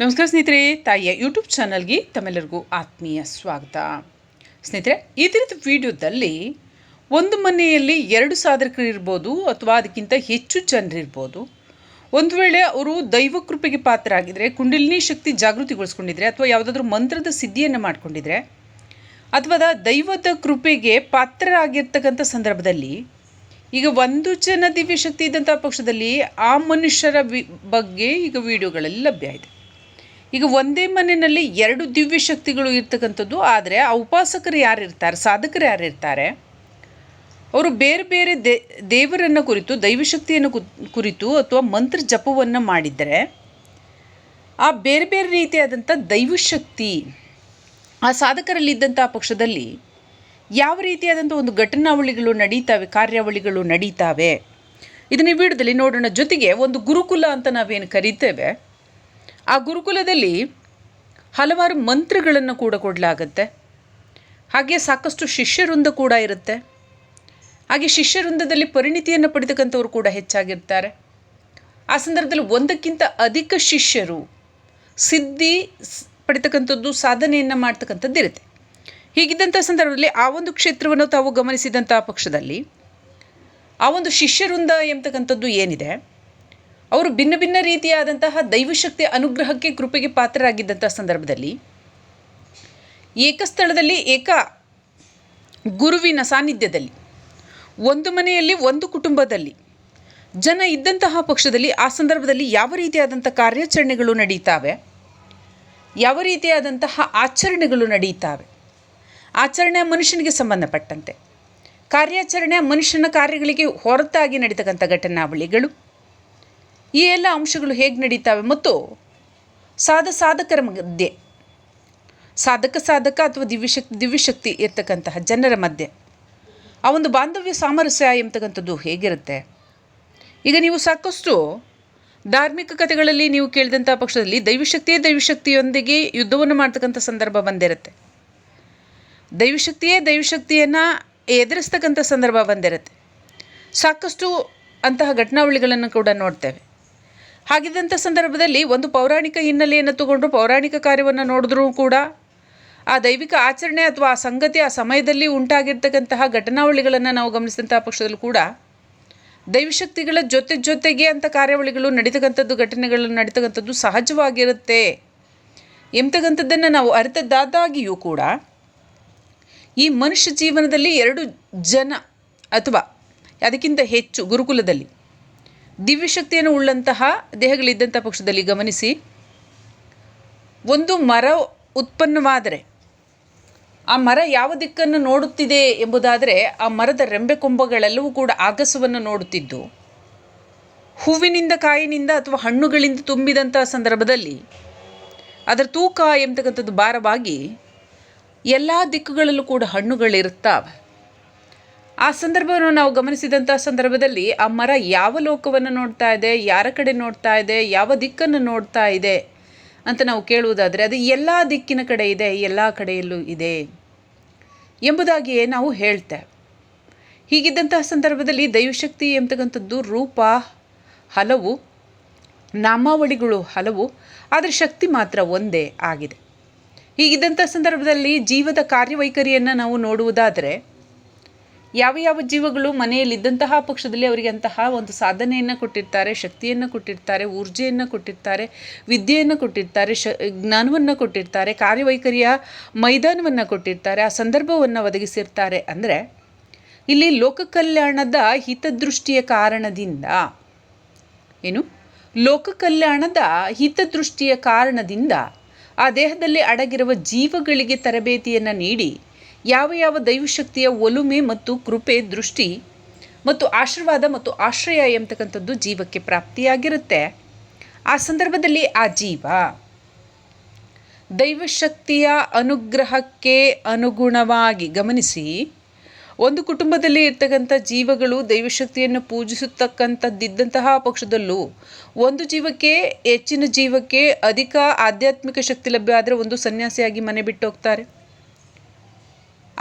ನಮಸ್ಕಾರ ಸ್ನೇಹಿತರೆ, ತಾಯಿಯ ಯೂಟ್ಯೂಬ್ ಚಾನಲ್ಗೆ ತಮ್ಮೆಲ್ಲರಿಗೂ ಆತ್ಮೀಯ ಸ್ವಾಗತ. ಸ್ನೇಹಿತರೆ, ಈ ದಿನದ ವಿಡಿಯೋದಲ್ಲಿ ಒಂದು ಮನೆಯಲ್ಲಿ ಎರಡು ಸಾಧಕರು ಇರ್ಬೋದು ಅಥವಾ ಅದಕ್ಕಿಂತ ಹೆಚ್ಚು ಜನರಿರ್ಬೋದು ಒಂದು ವೇಳೆ ಅವರು ದೈವ ಕೃಪೆಗೆ ಪಾತ್ರರಾಗಿದ್ದರೆ ಕುಂಡಲಿನಿ ಶಕ್ತಿ ಜಾಗೃತಿಗೊಳಿಸ್ಕೊಂಡಿದ್ರೆ, ಅಥವಾ ಯಾವುದಾದ್ರೂ ಮಂತ್ರದ ಸಿದ್ಧಿಯನ್ನು ಮಾಡ್ಕೊಂಡಿದ್ರೆ, ಅಥವಾ ದೈವದ ಕೃಪೆಗೆ ಪಾತ್ರರಾಗಿರ್ತಕ್ಕಂಥ ಸಂದರ್ಭದಲ್ಲಿ, ಈಗ ಒಂದು ಜನ ದಿವ್ಯ ಶಕ್ತಿ ಇದ್ದಂಥ ಪಕ್ಷದಲ್ಲಿ ಆ ಮನುಷ್ಯರ ಬಗ್ಗೆ ಈಗ ವಿಡಿಯೋಗಳಲ್ಲಿ ಲಭ್ಯ ಇದೆ. ಈಗ ಒಂದೇ ಮನೆಯಲ್ಲಿ ಎರಡು ದಿವ್ಯ ಶಕ್ತಿಗಳು ಇರ್ತಕ್ಕಂಥದ್ದು, ಆದರೆ ಆ ಉಪಾಸಕರು ಯಾರು ಇರ್ತಾರೆ, ಸಾಧಕರು ಯಾರು ಇರ್ತಾರೆ? ಅವರು ಬೇರೆ ಬೇರೆ ದೇ, ದೇವರನ್ನು ಕುರಿತು, ದೈವಶಕ್ತಿಯನ್ನು ಕುರಿತು ಅಥವಾ ಮಂತ್ರ ಜಪವನ್ನು ಮಾಡಿದರೆ, ಆ ಬೇರೆ ಬೇರೆ ರೀತಿಯಾದಂಥ ದೈವಶಕ್ತಿ ಆ ಸಾಧಕರಲ್ಲಿದ್ದಂಥ ಪಕ್ಷದಲ್ಲಿ ಯಾವ ರೀತಿಯಾದಂಥ ಒಂದು ಘಟನಾವಳಿಗಳು ನಡೀತಾವೆ, ಕಾರ್ಯಾವಳಿಗಳು ನಡೀತಾವೆ? ಇದನ್ನ ಈ ವಿಡಿಯೋದಲ್ಲಿ ನೋಡೋಣ. ಜೊತೆಗೆ ಒಂದು ಗುರುಕುಲ ಅಂತ ನಾವೇನು ಕರೀತೇವೆ ಆ ಗುರುಕುಲದಲ್ಲಿ ಹಲವಾರು ಮಂತ್ರಗಳನ್ನು ಕೂಡ ಕೊಡಲಾಗತ್ತೆ. ಹಾಗೆ ಸಾಕಷ್ಟು ಶಿಷ್ಯವೃಂದ ಕೂಡ ಇರುತ್ತೆ. ಹಾಗೆ ಶಿಷ್ಯವೃಂದದಲ್ಲಿ ಪರಿಣಿತಿಯನ್ನು ಪಡೆದಕ್ಕಂಥವ್ರು ಕೂಡ ಹೆಚ್ಚಾಗಿರ್ತಾರೆ. ಆ ಸಂದರ್ಭದಲ್ಲಿ ಒಂದಕ್ಕಿಂತ ಅಧಿಕ ಶಿಷ್ಯರು ಸಿದ್ಧಿ ಪಡಿತಕ್ಕಂಥದ್ದು ಸಾಧನೆಯನ್ನು ಮಾಡ್ತಕ್ಕಂಥದ್ದು ಇರುತ್ತೆ. ಹೀಗಿದ್ದಂಥ ಸಂದರ್ಭದಲ್ಲಿ ಆ ಒಂದು ಕ್ಷೇತ್ರವನ್ನು ತಾವು ಗಮನಿಸಿದಂಥ ಪಕ್ಷದಲ್ಲಿ ಆ ಒಂದು ಶಿಷ್ಯವೃಂದ ಎಂಬತಕ್ಕಂಥದ್ದು ಏನಿದೆ? ಅವರು ಭಿನ್ನ ಭಿನ್ನ ರೀತಿಯಾದಂತಹ ದೈವಶಕ್ತಿ ಅನುಗ್ರಹಕ್ಕೆ ಕೃಪೆಗೆ ಪಾತ್ರರಾಗಿದ್ದಂಥ ಸಂದರ್ಭದಲ್ಲಿ ಏಕಸ್ಥಳದಲ್ಲಿ ಏಕ ಗುರುವಿನ ಸಾನ್ನಿಧ್ಯದಲ್ಲಿ, ಒಂದು ಮನೆಯಲ್ಲಿ ಒಂದು ಕುಟುಂಬದಲ್ಲಿ, ಜನ ಇದ್ದಂತಹ ಪಕ್ಷದಲ್ಲಿ ಆ ಸಂದರ್ಭದಲ್ಲಿ ಯಾವ ರೀತಿಯಾದಂಥ ಕಾರ್ಯಾಚರಣೆಗಳು ನಡೀತಾವೆ, ಯಾವ ರೀತಿಯಾದಂತಹ ಆಚರಣೆಗಳು ನಡೆಯುತ್ತವೆ ಆಚರಣೆ ಮನುಷ್ಯನಿಗೆ ಸಂಬಂಧಪಟ್ಟಂತೆ ಕಾರ್ಯಾಚರಣೆ ಮನುಷ್ಯನ ಕಾರ್ಯಗಳಿಗೆ ಹೊರತಾಗಿ ನಡೀತಕ್ಕಂಥ ಘಟನಾವಳಿಗಳು ಈ ಎಲ್ಲ ಅಂಶಗಳು ಹೇಗೆ ನಡೀತಾವೆ ಮತ್ತು ಸಾಧ ಸಾಧಕರ ಮಧ್ಯೆ, ಸಾಧಕ ಸಾಧಕ ಅಥವಾ ದಿವ್ಯಶಕ್ತಿ ದಿವ್ಯಶಕ್ತಿ ಇರ್ತಕ್ಕಂತಹ ಜನರ ಮಧ್ಯೆ, ಆ ಒಂದು ಬಾಂಧವ್ಯ ಸಾಮರಸ್ಯ ಎಂಬತಕ್ಕಂಥದ್ದು ಹೇಗಿರುತ್ತೆ? ಈಗ ನೀವು ಸಾಕಷ್ಟು ಧಾರ್ಮಿಕ ಕಥೆಗಳಲ್ಲಿ ನೀವು ಕೇಳಿದಂಥ ಪಕ್ಷದಲ್ಲಿ ದೈವಶಕ್ತಿಯೇ ದೈವಶಕ್ತಿಯೊಂದಿಗೆ ಯುದ್ಧವನ್ನು ಮಾಡ್ತಕ್ಕಂಥ ಸಂದರ್ಭ ಬಂದಿರುತ್ತೆ. ದೈವಶಕ್ತಿಯೇ ದೈವಶಕ್ತಿಯನ್ನು ಎದುರಿಸ್ತಕ್ಕಂಥ ಸಂದರ್ಭ ಬಂದಿರುತ್ತೆ. ಸಾಕಷ್ಟು ಅಂತಹ ಘಟನಾವಳಿಗಳನ್ನು ಕೂಡ ನೋಡ್ತೇವೆ. ಹಾಗಿದ್ದಂಥ ಸಂದರ್ಭದಲ್ಲಿ ಒಂದು ಪೌರಾಣಿಕ ಹಿನ್ನೆಲೆಯನ್ನು ತಗೊಂಡು ಪೌರಾಣಿಕ ಕಾರ್ಯವನ್ನು ನೋಡಿದ್ರೂ ಕೂಡ ಆ ದೈವಿಕ ಆಚರಣೆ ಅಥವಾ ಆ ಸಂಗತಿ ಆ ಸಮಯದಲ್ಲಿ ಉಂಟಾಗಿರ್ತಕ್ಕಂತಹ ಘಟನಾವಳಿಗಳನ್ನು ನಾವು ಗಮನಿಸಿದಂತಹ ಪಕ್ಷದಲ್ಲೂ ಕೂಡ ದೈವಶಕ್ತಿಗಳ ಜೊತೆ ಜೊತೆಗೆ ಅಂಥ ಕಾರ್ಯಾವಳಿಗಳು ನಡೀತಕ್ಕಂಥದ್ದು, ಘಟನೆಗಳು ನಡೀತಕ್ಕಂಥದ್ದು ಸಹಜವಾಗಿರುತ್ತೆ. ಎಂಬತಕ್ಕಂಥದ್ದನ್ನು ನಾವು ಅರಿತದ್ದಾದಾಗಿಯೂ ಕೂಡ ಈ ಮನುಷ್ಯ ಜೀವನದಲ್ಲಿ ಎರಡು ಜನ ಅಥವಾ ಅದಕ್ಕಿಂತ ಹೆಚ್ಚು ಗುರುಕುಲದಲ್ಲಿ ದಿವ್ಯಶಕ್ತಿಯನ್ನು ಉಳ್ಳಂತಹ ದೇಹಗಳಿದ್ದಂಥ ಪಕ್ಷದಲ್ಲಿ ಗಮನಿಸಿ, ಒಂದು ಮರ ಉತ್ಪನ್ನವಾದರೆ, ಆ ಮರ ಯಾವ ದಿಕ್ಕನ್ನು ನೋಡುತ್ತಿದೆ ಎಂಬುದಾದರೆ, ಆ ಮರದ ರೆಂಬೆ ಕೊಂಬಗಳೆಲ್ಲವೂ ಕೂಡ ಆಗಸವನ್ನು ನೋಡುತ್ತಿದ್ದು, ಹೂವಿನಿಂದ ಕಾಯಿನಿಂದ ಅಥವಾ ಹಣ್ಣುಗಳಿಂದ ತುಂಬಿದಂಥ ಸಂದರ್ಭದಲ್ಲಿ, ಅದರ ತೂಕ ಎಂಬತಕ್ಕಂಥದ್ದು ಭಾರವಾಗಿ, ಎಲ್ಲ ದಿಕ್ಕುಗಳಲ್ಲೂ ಕೂಡ ಹಣ್ಣುಗಳಿರುತ್ತವೆ. ಆ ಸಂದರ್ಭವನ್ನು ನಾವು ಗಮನಿಸಿದಂಥ ಸಂದರ್ಭದಲ್ಲಿ ಆ ಮರ ಯಾವ ಲೋಕವನ್ನು ನೋಡ್ತಾ ಇದೆ, ಯಾರ ಕಡೆ ನೋಡ್ತಾ ಇದೆ, ಯಾವ ದಿಕ್ಕನ್ನು ನೋಡ್ತಾ ಇದೆ ಅಂತ ನಾವು ಕೇಳುವುದಾದರೆ ಅದು ಎಲ್ಲ ದಿಕ್ಕಿನ ಕಡೆ ಇದೆ, ಎಲ್ಲ ಕಡೆಯಲ್ಲೂ ಇದೆ ಎಂಬುದಾಗಿಯೇ ನಾವು ಹೇಳ್ತೇವೆ. ಹೀಗಿದ್ದಂತಹ ಸಂದರ್ಭದಲ್ಲಿ ದೈವಶಕ್ತಿ ಎಂಬತಕ್ಕಂಥದ್ದು ರೂಪ, ಹಲವು, ನಾಮಾವಳಿಗಳು ಹಲವು, ಆದರೆ ಶಕ್ತಿ ಮಾತ್ರ ಒಂದೇ ಆಗಿದೆ. ಹೀಗಿದ್ದಂಥ ಸಂದರ್ಭದಲ್ಲಿ ಜೀವದ ಕಾರ್ಯವೈಖರಿಯನ್ನು ನಾವು ನೋಡುವುದಾದರೆ ಯಾವ ಯಾವ ಜೀವಗಳು ಮನೆಯಲ್ಲಿದ್ದಂತಹ ಪಕ್ಷದಲ್ಲಿ ಅವರಿಗೆ ಅಂತಹ ಒಂದು ಸಾಧನೆಯನ್ನು ಕೊಟ್ಟಿರ್ತಾರೆ, ಶಕ್ತಿಯನ್ನು ಕೊಟ್ಟಿರ್ತಾರೆ, ಊರ್ಜೆಯನ್ನು ಕೊಟ್ಟಿರ್ತಾರೆ, ವಿದ್ಯೆಯನ್ನು ಕೊಟ್ಟಿರ್ತಾರೆ, ಶ, ಜ್ಞಾನವನ್ನು ಕೊಟ್ಟಿರ್ತಾರೆ, ಕಾರ್ಯವೈಖರಿಯ ಮೈದಾನವನ್ನು ಕೊಟ್ಟಿರ್ತಾರೆ, ಆ ಸಂದರ್ಭವನ್ನು ಒದಗಿಸಿರ್ತಾರೆ. ಅಂದರೆ ಇಲ್ಲಿ ಲೋಕ ಕಲ್ಯಾಣದ ಹಿತದೃಷ್ಟಿಯ ಕಾರಣದಿಂದ ಏನು? ಲೋಕ ಕಲ್ಯಾಣದ ಹಿತದೃಷ್ಟಿಯ ಕಾರಣದಿಂದ ಆ ದೇಹದಲ್ಲಿ ಅಡಗಿರುವ ಜೀವಗಳಿಗೆ ತರಬೇತಿಯನ್ನು ನೀಡಿ ಯಾವ ಯಾವ ದೈವಶಕ್ತಿಯ ಒಲುಮೆ ಮತ್ತು ಕೃಪೆ, ದೃಷ್ಟಿ ಮತ್ತು ಆಶೀರ್ವಾದ ಮತ್ತು ಆಶ್ರಯ ಎಂಬತಕ್ಕಂಥದ್ದು ಜೀವಕ್ಕೆ ಪ್ರಾಪ್ತಿಯಾಗಿರುತ್ತೆ. ಆ ಸಂದರ್ಭದಲ್ಲಿ ಆ ಜೀವ ದೈವಶಕ್ತಿಯ ಅನುಗ್ರಹಕ್ಕೆ ಅನುಗುಣವಾಗಿ ಗಮನಿಸಿ, ಒಂದು ಕುಟುಂಬದಲ್ಲಿ ಇರ್ತಕ್ಕಂಥ ಜೀವಗಳು ದೈವಶಕ್ತಿಯನ್ನು ಪೂಜಿಸತಕ್ಕಂಥದ್ದಿದ್ದಂತಹ ಪಕ್ಷದಲ್ಲೂ ಒಂದು ಜೀವಕ್ಕೆ, ಹೆಚ್ಚಿನ ಜೀವಕ್ಕೆ ಅಧಿಕ ಆಧ್ಯಾತ್ಮಿಕ ಶಕ್ತಿ ಲಭ್ಯ ಆದರೆ ಒಂದು ಸನ್ಯಾಸಿಯಾಗಿ ಮನೆ ಬಿಟ್ಟು ಹೋಗ್ತಾರೆ.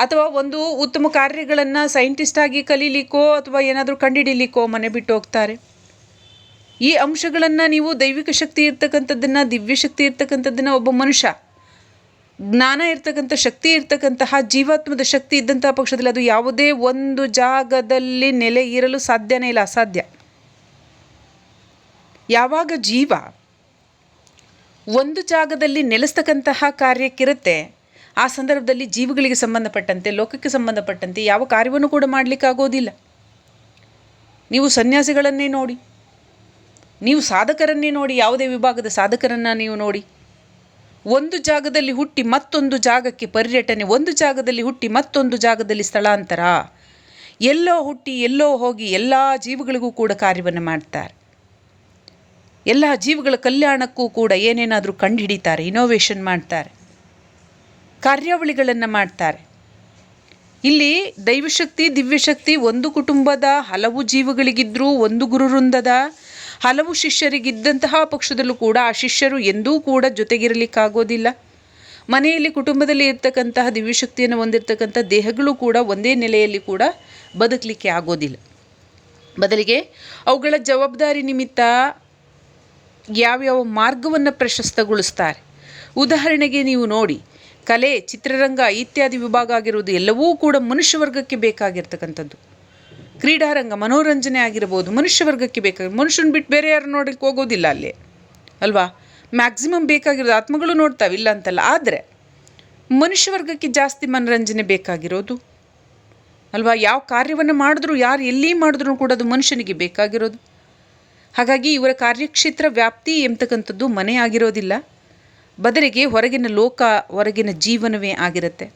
ಅಥವಾ ಒಂದು ಉತ್ತಮ ಕಾರ್ಯಗಳನ್ನು ಸೈಂಟಿಸ್ಟ್ ಆಗಿ ಕಲೀಲಿಕ್ಕೋ ಅಥವಾ ಏನಾದರೂ ಕಂಡುಹಿಡೀಲಿಕ್ಕೋ ಮನೆ ಬಿಟ್ಟು ಹೋಗ್ತಾರೆ. ಈ ಅಂಶಗಳನ್ನು ನೀವು ದೈವಿಕ ಶಕ್ತಿ ಇರ್ತಕ್ಕಂಥದ್ದನ್ನು, ದಿವ್ಯ ಶಕ್ತಿ ಇರ್ತಕ್ಕಂಥದ್ದನ್ನು ಒಬ್ಬ ಮನುಷ್ಯ, ಜ್ಞಾನ ಇರ್ತಕ್ಕಂಥ, ಶಕ್ತಿ ಇರ್ತಕ್ಕಂತಹ, ಜೀವಾತ್ಮದ ಶಕ್ತಿ ಇದ್ದಂತಹ ಪಕ್ಷದಲ್ಲಿ ಅದು ಯಾವುದೇ ಒಂದು ಜಾಗದಲ್ಲಿ ನೆಲೆ ಇರಲು ಸಾಧ್ಯನೇ ಇಲ್ಲ, ಅಸಾಧ್ಯ. ಯಾವಾಗ ಜೀವ ಒಂದು ಜಾಗದಲ್ಲಿ ನೆಲೆಸ್ತಕ್ಕಂತಹ ಕಾರ್ಯಕ್ಕಿರುತ್ತೆ ಆ ಸಂದರ್ಭದಲ್ಲಿ ಜೀವಿಗಳಿಗೆ ಸಂಬಂಧಪಟ್ಟಂತೆ, ಲೋಕಕ್ಕೆ ಸಂಬಂಧಪಟ್ಟಂತೆ ಯಾವ ಕಾರ್ಯವನ್ನು ಕೂಡ ಮಾಡಲಿಕ್ಕಾಗೋದಿಲ್ಲ ನೀವು ಸನ್ಯಾಸಿಗಳನ್ನೇ ನೋಡಿ, ನೀವು ಸಾಧಕರನ್ನೇ ನೋಡಿ, ಯಾವುದೇ ವಿಭಾಗದ ಸಾಧಕರನ್ನು ನೀವು ನೋಡಿ. ಒಂದು ಜಾಗದಲ್ಲಿ ಹುಟ್ಟಿ ಮತ್ತೊಂದು ಜಾಗಕ್ಕೆ ಪರ್ಯಟನೆ, ಒಂದು ಜಾಗದಲ್ಲಿ ಹುಟ್ಟಿ ಮತ್ತೊಂದು ಜಾಗದಲ್ಲಿ ಸ್ಥಳಾಂತರ. ಎಲ್ಲೋ ಹುಟ್ಟಿ, ಎಲ್ಲೋ ಹೋಗಿ ಎಲ್ಲ ಜೀವಿಗಳಿಗೂ ಕೂಡ ಕಾರ್ಯವನ್ನು ಮಾಡ್ತಾರೆ. ಎಲ್ಲ ಜೀವಿಗಳ ಕಲ್ಯಾಣಕ್ಕೂ ಕೂಡ ಏನೇನಾದರೂ ಕಂಡುಹಿಡಿತಾರೆ ಇನೋವೇಷನ್ ಮಾಡ್ತಾರೆ. ಕಾರ್ಯಾವಳಿಗಳನ್ನು ಮಾಡ್ತಾರೆ. ಇಲ್ಲಿ ದೈವಶಕ್ತಿ, ದಿವ್ಯಶಕ್ತಿ ಒಂದು ಕುಟುಂಬದ ಹಲವು ಜೀವಗಳಿಗಿದ್ದರೂ ಒಂದು ಗುರುವೃಂದದ, ಹಲವು ಶಿಷ್ಯರಿಗಿದ್ದಂತಹ ಪಕ್ಷದಲ್ಲೂ ಕೂಡ ಆ ಶಿಷ್ಯರು ಎಂದೂ ಕೂಡ ಜೊತೆಗಿರಲಿಕ್ಕಾಗೋದಿಲ್ಲ. ಮನೆಯಲ್ಲಿ, ಕುಟುಂಬದಲ್ಲಿ ಇರ್ತಕ್ಕಂತಹ ದಿವ್ಯಶಕ್ತಿಯನ್ನು ಹೊಂದಿರತಕ್ಕಂಥ ದೇಹಗಳು ಕೂಡ ಒಂದೇ ನೆಲೆಯಲ್ಲಿ ಕೂಡ ಬದುಕಲಿಕ್ಕೆ ಆಗೋದಿಲ್ಲ. ಬದಲಿಗೆ ಅವುಗಳ ಜವಾಬ್ದಾರಿ ನಿಮಿತ್ತ ಯಾವ್ಯಾವ ಮಾರ್ಗವನ್ನು ಪ್ರಶಸ್ತಗೊಳಿಸ್ತಾರೆ. ಉದಾಹರಣೆಗೆ ನೀವು ನೋಡಿ ಕಲೆ, ಚಿತ್ರರಂಗ ಇತ್ಯಾದಿ ವಿಭಾಗ ಆಗಿರುವುದು ಎಲ್ಲವೂ ಕೂಡ ಮನುಷ್ಯ ವರ್ಗಕ್ಕೆ ಬೇಕಾಗಿರ್ತಕ್ಕಂಥದ್ದು. ಕ್ರೀಡಾರಂಗ ಮನೋರಂಜನೆ ಆಗಿರ್ಬೋದು ಮನುಷ್ಯ ವರ್ಗಕ್ಕೆ ಬೇಕಾಗಿ, ಮನುಷ್ಯನ ಬಿಟ್ಟು ಬೇರೆ ಯಾರು ನೋಡಲಿಕ್ಕೆ ಹೋಗೋದಿಲ್ಲ ಅಲ್ಲಿ. ಅಲ್ವಾ? ಮ್ಯಾಕ್ಸಿಮಮ್ ಬೇಕಾಗಿರೋದು ಆತ್ಮಗಳು ನೋಡ್ತಾವೆ, ಇಲ್ಲ ಅಂತಲ್ಲ. ಆದರೆ ಮನುಷ್ಯ ವರ್ಗಕ್ಕೆ ಜಾಸ್ತಿ ಮನರಂಜನೆ ಬೇಕಾಗಿರೋದು. ಅಲ್ವಾ? ಯಾವ ಕಾರ್ಯವನ್ನು ಮಾಡಿದ್ರು, ಯಾರು ಎಲ್ಲಿ ಮಾಡಿದ್ರು ಕೂಡ ಅದು ಮನುಷ್ಯನಿಗೆ ಬೇಕಾಗಿರೋದು. ಹಾಗಾಗಿ ಇವರ ಕಾರ್ಯಕ್ಷೇತ್ರ ವ್ಯಾಪ್ತಿ ಎಂಬತಕ್ಕಂಥದ್ದು ಮನೆ ಆಗಿರೋದಿಲ್ಲ. ಬದಲಿಗೆ ಹೊರಗಿನ ಲೋಕ, ಹೊರಗಿನ ಜೀವನವೇ ಆಗಿರುತ್ತೆ.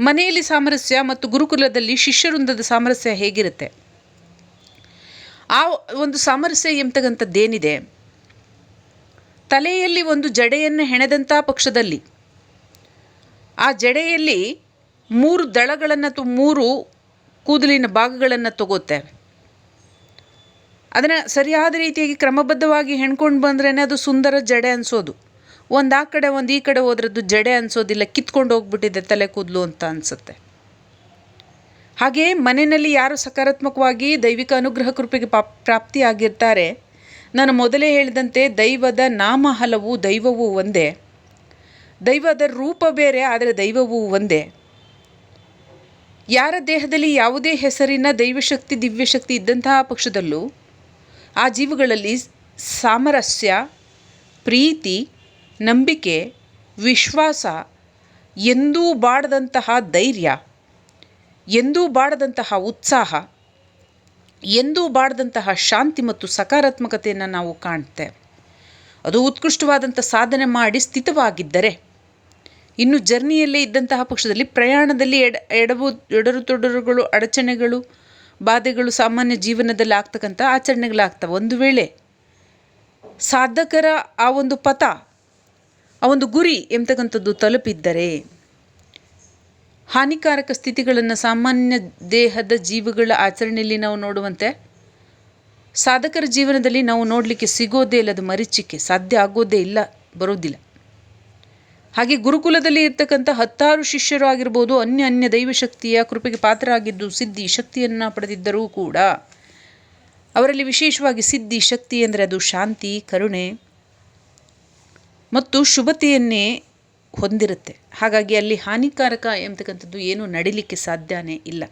ಮನೆಯಲ್ಲಿ ಸಾಮರಸ್ಯ ಮತ್ತು ಗುರುಕುಲದಲ್ಲಿ ಶಿಷ್ಯವೃಂದದ ಸಾಮರಸ್ಯ ಹೇಗಿರುತ್ತೆ? ಆ ಒಂದು ಸಾಮರಸ್ಯ ಎಂಬತಕ್ಕಂಥದ್ದೇನಿದೆ ತಲೆಯಲ್ಲಿ ಒಂದು ಜಡೆಯನ್ನು ಹೆಣೆದಂಥ ಪಕ್ಷದಲ್ಲಿ, ಆ ಜಡೆಯಲ್ಲಿ ಮೂರು ದಳಗಳನ್ನು ಮೂರು ಕೂದಲಿನ ಭಾಗಗಳನ್ನು ತಗೋತೆ ಅದನ್ನು ಸರಿಯಾದ ರೀತಿಯಾಗಿ ಕ್ರಮಬದ್ಧವಾಗಿ ಹೆಣ್ಕೊಂಡು ಬಂದ್ರೇ ಅದು ಸುಂದರ ಜಡೆ ಅನಿಸೋದು. ಒಂದು ಆ ಕಡೆ, ಒಂದು ಈ ಕಡೆ ಹೋದ್ರದ್ದು ಜಡೆ ಅನಿಸೋದಿಲ್ಲ, ಕಿತ್ಕೊಂಡು ಹೋಗ್ಬಿಟ್ಟಿದೆ ತಲೆ ಕೂದಲು ಅಂತ ಅನಿಸುತ್ತೆ. ಹಾಗೆ ಮನೆಯಲ್ಲಿ ಯಾರು ಸಕಾರಾತ್ಮಕವಾಗಿ ದೈವಿಕ ಅನುಗ್ರಹ ಕೃಪೆಗೆ ಪಾಪ್, ಪ್ರಾಪ್ತಿಯಾಗಿರ್ತಾರೆ. ನಾನು ಮೊದಲೇ ಹೇಳಿದಂತೆ ದೈವದ ನಾಮ ಹಲವು ದೈವವು ಒಂದೇ. ದೈವದ ರೂಪ ಬೇರೆ, ಆದರೆ ದೈವವು ಒಂದೇ. ಯಾರ ದೇಹದಲ್ಲಿ ಯಾವುದೇ ಹೆಸರಿನ ದೈವಶಕ್ತಿ, ದಿವ್ಯಶಕ್ತಿ ಇದ್ದಂತಹ ಪಕ್ಷದಲ್ಲೂ ಆ ಜೀವಗಳಲ್ಲಿ ಸಾಮರಸ್ಯ, ಪ್ರೀತಿ ನಂಬಿಕೆ, ವಿಶ್ವಾಸ, ಎಂದೂ ಬಾಡದಂತಹ ಧೈರ್ಯ, ಎಂದೂ ಬಾಡದಂತಹ ಉತ್ಸಾಹ, ಎಂದೂ ಬಾಡದಂತಹ ಶಾಂತಿ ಮತ್ತು ಸಕಾರಾತ್ಮಕತೆಯನ್ನು ನಾವು ಕಾಣ್ತೇವೆ ಅದು ಉತ್ಕೃಷ್ಟವಾದಂಥ ಸಾಧನೆ ಮಾಡಿ ಸ್ಥಿತವಾಗಿದ್ದರೆ, ಇನ್ನು ಜರ್ನಿಯಲ್ಲೇ ಇದ್ದಂತಹ ಪಕ್ಷದಲ್ಲಿ ಪ್ರಯಾಣದಲ್ಲಿ ಎಡ ಎಡಬು ಎಡರು ತೊಡರುಗಳು ಅಡಚಣೆಗಳು, ಬಾಧೆಗಳು ಸಾಮಾನ್ಯ ಜೀವನದಲ್ಲಿ ಆಗ್ತಕ್ಕಂಥ ಆಚರಣೆಗಳಾಗ್ತವೆ. ಒಂದು ವೇಳೆ ಸಾಧಕರ ಆ ಒಂದು ಪಥ ಆ ಒಂದು ಗುರಿ ಎಂಬತಕ್ಕಂಥದ್ದು ತಲುಪಿದ್ದರೆ ಹಾನಿಕಾರಕ ಸ್ಥಿತಿಗಳನ್ನು ಸಾಮಾನ್ಯ ದೇಹದ ಜೀವಿಗಳ ಆಚರಣೆಯಲ್ಲಿ ನಾವು ನೋಡುವಂತೆ ಸಾಧಕರ ಜೀವನದಲ್ಲಿ ನಾವು ನೋಡಲಿಕ್ಕೆ ಸಿಗೋದೇ ಇಲ್ಲ, ಅದು ಮರೀಚಿಕೆ, ಸಾಧ್ಯ ಆಗೋದೇ ಇಲ್ಲ, ಬರೋದಿಲ್ಲ. ಹಾಗೆ ಗುರುಕುಲದಲ್ಲಿ ಇರ್ತಕ್ಕಂಥ ಹತ್ತಾರು ಶಿಷ್ಯರು ಆಗಿರ್ಬೋದು, ಅನ್ಯ ಅನ್ಯ ದೈವಶಕ್ತಿಯ ಕೃಪೆಗೆ ಪಾತ್ರರಾಗಿದ್ದು ಸಿದ್ಧಿ ಶಕ್ತಿಯನ್ನು ಪಡೆದಿದ್ದರೂ ಕೂಡ, ಅವರಲ್ಲಿ ವಿಶೇಷವಾಗಿ ಸಿದ್ಧಿ ಶಕ್ತಿ ಅಂದರೆ ಅದು ಶಾಂತಿ, ಕರುಣೆ. ಮತ್ತು ಶುಭತೆಯನ್ನೇ ಹೊಂದಿರುತ್ತೆ. ಹಾಗಾಗಿ ಅಲ್ಲಿ ಹಾನಿಕಾರಕ ಎಂಬತಕ್ಕಂಥದ್ದು ಏನು ನಡಿಲಿಕ್ಕೆ ಸಾಧ್ಯನೇ ಇಲ್ಲ.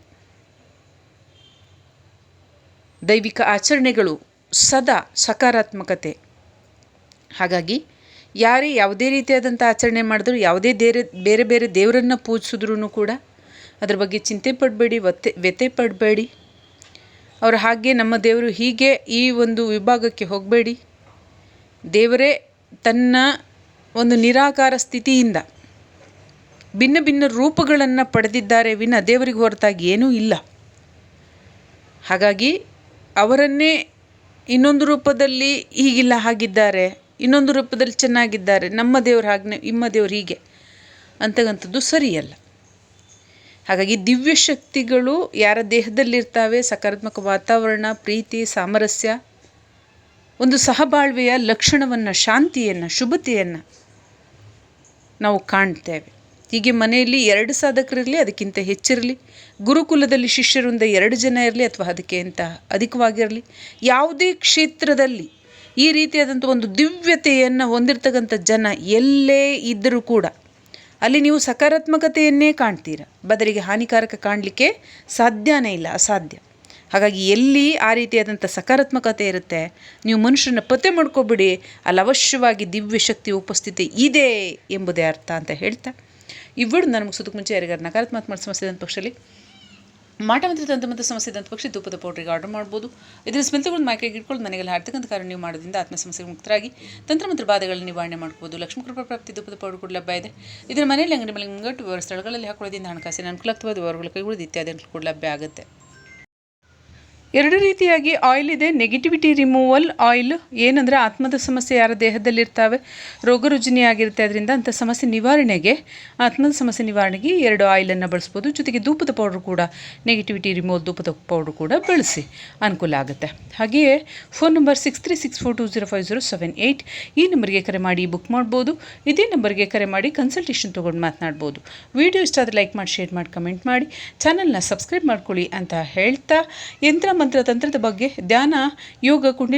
ದೈವಿಕ ಆಚರಣೆಗಳು ಸದಾ ಸಕಾರಾತ್ಮಕತೆ. ಹಾಗಾಗಿ ಯಾರೇ ಯಾವುದೇ ರೀತಿಯಾದಂಥ ಆಚರಣೆ ಮಾಡಿದ್ರು ಯಾವುದೇ ಬೇರೆ ಬೇರೆ ಬೇರೆ ದೇವರನ್ನು ಪೂಜಿಸಿದ್ರೂ ಕೂಡ ಅದ್ರ ಬಗ್ಗೆ ಚಿಂತೆ ಪಡಬೇಡಿ ಒತ್ತೆ ವ್ಯತೆ ಪಡಬೇಡಿ. ಅವರು ಹಾಗೆ ನಮ್ಮ ದೇವರು ಹೀಗೆ ಈ ಒಂದು ವಿಭಾಗಕ್ಕೆ ಹೋಗಬೇಡಿ. ದೇವರೇ ತನ್ನ ಒಂದು ನಿರಾಕಾರ ಸ್ಥಿತಿಯಿಂದ ಭಿನ್ನ ಭಿನ್ನ ರೂಪಗಳನ್ನು ಪಡೆದಿದ್ದಾರೆ ವಿನ ದೇವರಿಗೆ ಹೊರತಾಗಿ ಏನೂ ಇಲ್ಲ. ಹಾಗಾಗಿ ಅವರನ್ನೇ ಇನ್ನೊಂದು ರೂಪದಲ್ಲಿ ಹೀಗಿಲ್ಲ ಹಾಗಿದ್ದಾರೆ, ಇನ್ನೊಂದು ರೂಪದಲ್ಲಿ ಚೆನ್ನಾಗಿದ್ದಾರೆ, ನಮ್ಮ ದೇವ್ರು ಹಾಗೆ ನಿಮ್ಮ ದೇವರು ಹೀಗೆ ಅಂತಕ್ಕಂಥದ್ದು ಸರಿಯಲ್ಲ. ಹಾಗಾಗಿ ದಿವ್ಯ ಶಕ್ತಿಗಳು ಯಾರ ದೇಹದಲ್ಲಿರ್ತಾವೆ, ಸಕಾರಾತ್ಮಕ ವಾತಾವರಣ, ಪ್ರೀತಿ, ಸಾಮರಸ್ಯ ಒಂದು ಸಹಬಾಳ್ವೆಯ ಲಕ್ಷಣವನ್ನು, ಶಾಂತಿಯನ್ನು, ಶುಭತೆಯನ್ನು ನಾವು ಕಾಣ್ತೇವೆ. ಹೀಗೆ ಮನೆಯಲ್ಲಿ ಎರಡು ಸಾಧಕರಿರಲಿ, ಅದಕ್ಕಿಂತ ಹೆಚ್ಚಿರಲಿ, ಗುರುಕುಲದಲ್ಲಿ ಶಿಷ್ಯರಿಂದ ಎರಡು ಜನ ಇರಲಿ ಅಥವಾ ಅದಕ್ಕೆ ಅಂತ ಅಧಿಕವಾಗಿರಲಿ, ಯಾವುದೇ ಕ್ಷೇತ್ರದಲ್ಲಿ ಈ ರೀತಿಯಾದಂಥ ಒಂದು ದಿವ್ಯತೆಯನ್ನು ಹೊಂದಿರತಕ್ಕಂಥ ಜನ ಎಲ್ಲೇ ಇದ್ದರೂ ಕೂಡ ಅಲ್ಲಿ ನೀವು ಸಕಾರಾತ್ಮಕತೆಯನ್ನೇ ಕಾಣ್ತೀರ. ಬದಲಿಗೆ ಹಾನಿಕಾರಕ ಕಾಣಲಿಕ್ಕೆ ಸಾಧ್ಯನೇ ಇಲ್ಲ, ಅಸಾಧ್ಯ. ಹಾಗಾಗಿ ಎಲ್ಲಿ ಆ ರೀತಿಯಾದಂಥ ಸಕಾರಾತ್ಮಕತೆ ಇರುತ್ತೆ ನೀವು ಮನುಷ್ಯನ ಪತ್ತೆ ಮಾಡ್ಕೊಬಿಡಿ ಅಲ್ಲಿ ಅವಶ್ಯವಾಗಿ ದಿವ್ಯ ಶಕ್ತಿ ಉಪಸ್ಥಿತಿ ಇದೆ ಎಂಬುದೇ ಅರ್ಥ ಅಂತ ಹೇಳ್ತಾ ಇವಳು ನನಗೆ ಮುಗಿಸೋದಕ್ಕೆ ಮುಂಚೆ ಯಾರಿಗಾರು ನಕಾರಾತ್ಮಕ ಸಮಸ್ಯೆ ಇದ್ದಂಥ ಪಕ್ಷದಲ್ಲಿ ಮಾಟ ಮತ್ತು ತಂತ್ರ ಮತ್ತು ಸಮಸ್ಯೆ ಇದ್ದಂಥ ಪಕ್ಷ ತುಪ್ಪದ ಪೌಡ್ರಿಗೆ ಆರ್ಡರ್ ಮಾಡ್ಬೋದು ಇದರ ಸ್ಮೆಲ್ತುಗಳನ್ನು ಮೈಕೈಗೆ ಇಟ್ಕೊಂಡು ಮನೆಗೆಲ್ಲ ಹಾಡ್ತಕ್ಕಂಥ ಕಾರಣ ನೀವು ಮಾಡೋದ್ರಿಂದ ಆತ್ಮ ಸಮಸ್ಯೆಗೆ ಮುಕ್ತರಾಗಿ ತಂತ್ರ ಮತ್ತು ಬಾಧೆಗಳನ್ನು ನಿವಾರಣೆ ಮಾಡ್ಬೋದು ಲಕ್ಷ್ಮೀ ಕೃಪಾ ಪ್ರಾಪ್ತಿ ಧೂಪದ ಪೌಡರ್ ಕೂಡ ಲಭ್ಯ ಇದೆ ಇದರ ಮನೆಯಲ್ಲಿ ಅಂಗಡಿ ಮೇಲೆ ಮುಂಗಟ್ಟು ಸ್ಥಳಗಳಲ್ಲಿ ಹಾಕೊಳ್ಳೋದ್ರಿಂದ ಹಣಕಾಸಿನ ಅನುಕೂಲತ್ವದ ವಿವರಗಳ ಕೈಗೊಳ್ಳೋದು ಇತ್ಯಾದಿ ಕೂಡ ಲಭ್ಯ ಆಗುತ್ತೆ ಎರಡು ರೀತಿಯಾಗಿ ಆಯಿಲ್ ಇದೆ. ನೆಗೆಟಿವಿಟಿ ರಿಮೂವಲ್ ಆಯಿಲ್ ಏನಂದರೆ ಆತ್ಮದ ಸಮಸ್ಯೆ ಯಾರ ದೇಹದಲ್ಲಿರ್ತಾವೆ? ರೋಗ ರುಜಿನಿ ಆಗಿರುತ್ತೆ ಅದರಿಂದ ಅಂಥ ಸಮಸ್ಯೆ ನಿವಾರಣೆಗೆ, ಆತ್ಮದ ಸಮಸ್ಯೆ ನಿವಾರಣೆಗೆ ಎರಡು ಆಯಿಲನ್ನು ಬಳಸ್ಬೋದು. ಜೊತೆಗೆ ಧೂಪದ ಪೌಡ್ರ್ ಕೂಡ ನೆಗೆಟಿವಿಟಿ ರಿಮೂವಲ್ ಧೂಪದ ಪೌಡ್ರ್ ಕೂಡ ಬಳಸಿ ಅನುಕೂಲ ಆಗುತ್ತೆ. ಹಾಗೆಯೇ phone number six three six four two zero five zero seven eight ಈ ನಂಬರ್ಗೆ ಕರೆ ಮಾಡಿ ಬುಕ್ ಮಾಡ್ಬೋದು. ಇದೇ ನಂಬರ್ಗೆ ಕರೆ ಮಾಡಿ ಕನ್ಸಲ್ಟೇಷನ್ ತೊಗೊಂಡು ಮಾತನಾಡ್ಬೋದು. ವಿಡಿಯೋ ಇಷ್ಟ ಆದರೆ ಲೈಕ್ ಮಾಡಿ ಶೇರ್ ಮಾಡಿ ಕಮೆಂಟ್ ಮಾಡಿ. ಚಾನಲ್ನ ಸಬ್ಸ್ಕ್ರೈಬ್ ಮಾಡ್ಕೊಳ್ಳಿ ಅಂತ ಹೇಳ್ತಾ, ಯಂತ್ರ ಮಂತ್ರ ತಂತ್ರದ ಬಗ್ಗೆ ಧ್ಯಾನ ಯೋಗ ಕುಂಡಿ